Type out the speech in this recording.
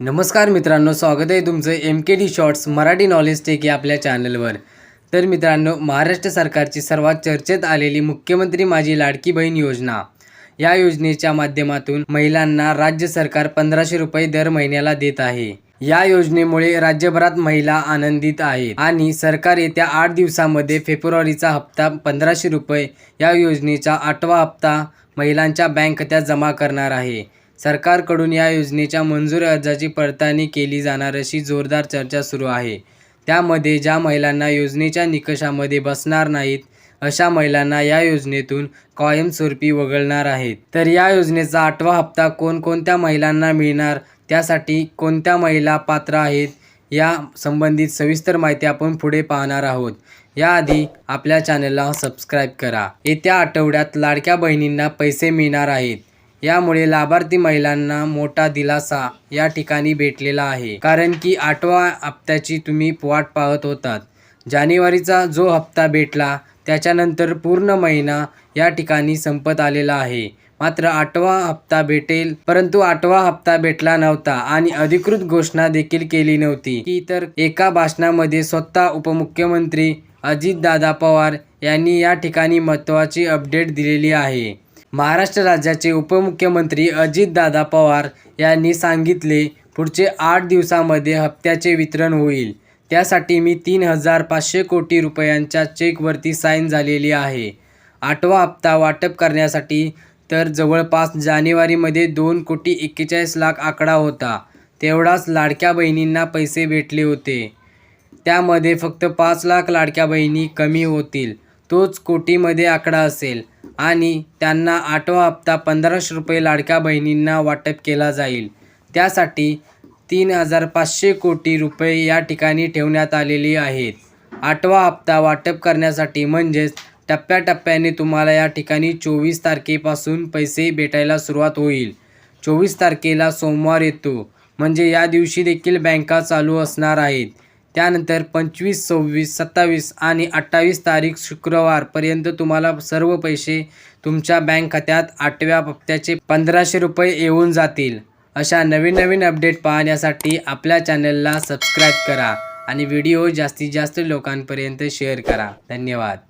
नमस्कार मित्रांनो स्वागत आहे तुमचं M K D shorts Marathi knowledge tech या आपल्या चॅनलवर तर मित्रांनो महाराष्ट्र सरकारची सर्वात चर्चेत आलेली मुख्यमंत्री माझी लाडकी बहीण योजना. या योजनेच्या माध्यमातून महिलांना राज्य सरकार पंधराशे रुपये दर महिन्याला देत आहे. या योजनेमुळे राज्यभरात महिला आनंदित आहेत आणि सरकार येत्या आठ दिवसामध्ये फेब्रुवारीचा हप्ता पंधराशे रुपये या योजनेचा आठवा हप्ता महिलांच्या बँक खात्यात जमा करणार आहे. सरकारकडून या योजनेच्या मंजूर अर्जाची पडताळणी केली जाणार अशी जोरदार चर्चा सुरू आहे. त्यामध्ये ज्या महिलांना योजनेच्या निकषामध्ये बसणार नाहीत अशा महिलांना या योजनेतून कायमस्वरूपी वगळणार आहेत. तर या योजनेचा आठवा हप्ता कोणकोणत्या महिलांना मिळणार त्यासाठी कोणत्या महिला पात्र आहेत या संबंधित सविस्तर माहिती आपण पुढे पाहणार आहोत. याआधी आपल्या चॅनलला सबस्क्राईब करा. येत्या आठवड्यात लाडक्या बहिणींना पैसे मिळणार आहेत. यामुळे लाभार्थी महिलांना मोठा दिलासा या ठिकाणी भेटलेला आहे. कारण की आठवा हप्त्याची तुम्ही वाट पाहत होतात. जानेवारीचा जो हप्ता भेटला त्याच्यानंतर पूर्ण महिना या ठिकाणी संपत आलेला आहे. मात्र आठवा हप्ता भेटेल परंतु आठवा हप्ता भेटला नव्हता आणि अधिकृत घोषणा देखील केली नव्हती. की तर एका भाषणामध्ये स्वतः उपमुख्यमंत्री अजितदादा पवार यांनी या ठिकाणी महत्त्वाची अपडेट दिलेली आहे. महाराष्ट्र राज्याचे उपमुख्यमंत्री अजितदादा पवार यांनी सांगितले पुढचे आठ दिवसामध्ये हप्त्याचे वितरण होईल. त्यासाठी मी तीन हजार पाचशे कोटी रुपयांच्या चेकवरती साईन झालेली आहे. आठवा हप्ता वाटप करण्यासाठी तर जवळपास जानेवारीमध्ये दोन कोटी एक्केचाळीस लाख आकडा होता. तेवढाच लाडक्या बहिणींना पैसे भेटले होते. त्यामध्ये फक्त पाच लाख लाडक्या बहिणी कमी होतील. तोच कोटीमध्ये आकडा असेल. आणि त्यांना आठवा हप्ता पंधराशे रुपये लाडक्या बहिणींना वाटप केला जाईल. त्यासाठी तीन हजार पाचशे कोटी रुपये या ठिकाणी ठेवण्यात आलेली आहेत. आठवा हप्ता वाटप करण्यासाठी म्हणजेच टप्प्याटप्प्याने तुम्हाला या ठिकाणी चोवीस तारखेपासून पैसे भेटायला सुरुवात होईल. चोवीस तारखेला सोमवार येतो. म्हणजे या दिवशी देखील बँका चालू असणार आहेत. त्यानंतर पंचवीस सव्वीस सत्तावीस आणि अठ्ठावीस तारीख शुक्रवारपर्यंत तुम्हाला सर्व पैसे तुमच्या बँक खात्यात आठव्या हप्त्याचे पंधराशे रुपये येऊन जातील. अशा नवीन नवीन अपडेट पाहण्यासाठी आपल्या चॅनलला सबस्क्राईब करा आणि व्हिडिओ जास्तीत जास्त लोकांपर्यंत शेअर करा. धन्यवाद.